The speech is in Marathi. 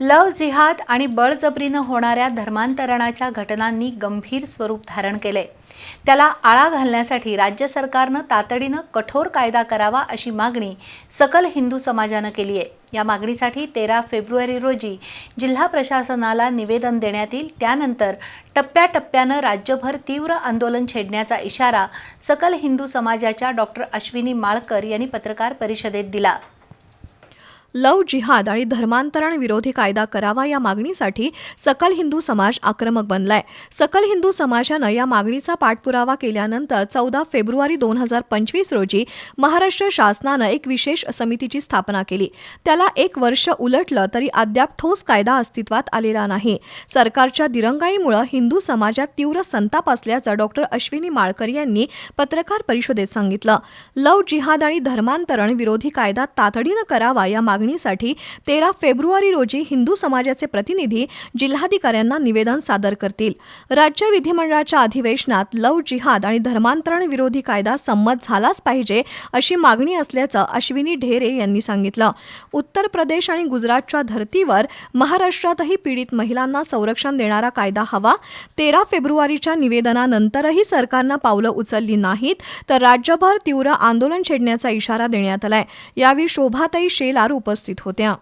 लव जिहाद आणि बळजबरीनं होणाऱ्या धर्मांतरणाच्या घटनांनी गंभीर स्वरूप धारण केले. त्याला आळा घालण्यासाठी राज्य सरकारनं तातडीनं कठोर कायदा करावा अशी मागणी सकल हिंदू समाजानं केली आहे. या मागणीसाठी तेरा फेब्रुवारी रोजी जिल्हा प्रशासनाला निवेदन देण्यात येईल. त्यानंतर टप्प्याटप्प्यानं राज्यभर तीव्र आंदोलन छेडण्याचा इशारा सकल हिंदू समाजाच्या डॉक्टर अश्विनी माळकर यांनी पत्रकार परिषदेत दिला. लव जिहाद आणि धर्मांतरण विरोधी कायदा करावा या मागणीसाठी सकल हिंदू समाज आक्रमक बनलाय. सकल हिंदू समाजानं या मागणीचा पाठपुरावा केल्यानंतर चौदा फेब्रुवारी दोन हजार पंचवीस रोजी महाराष्ट्र शासनानं एक विशेष समितीची स्थापना केली. त्याला एक वर्ष उलटलं तरी अद्याप ठोस कायदा अस्तित्वात आलेला नाही. सरकारच्या दिरंगाईमुळे हिंदू समाजात तीव्र संताप असल्याचं डॉक्टर अश्विनी माळकर यांनी पत्रकार परिषदेत सांगितलं. लव जिहाद आणि धर्मांतरण विरोधी कायदा तातडीनं करावा या मागणीसाठी तेरा फेब्रुवारी रोजी हिंदू समाजाचे प्रतिनिधी जिल्हाधिकाऱ्यांना निवेदन सादर करतील. राज्य विधिमंडळाच्या अधिवेशनात लव जिहाद आणि धर्मांतरण विरोधी कायदा संमत झालाच पाहिजे अशी मागणी असल्याचं अश्विनी ढेरे यांनी सांगितलं. उत्तर प्रदेश आणि गुजरातच्या धर्तीवर महाराष्ट्रातही पीडित महिलांना संरक्षण देणारा कायदा हवा. तेरा फेब्रुवारीच्या निवेदनानंतरही सरकारनं पावलं उचलली नाहीत तर राज्यभर तीव्र आंदोलन छेडण्याचा इशारा देण्यात आलाय. यावेळी शोभाताई शेलार उपस्थित होत्या.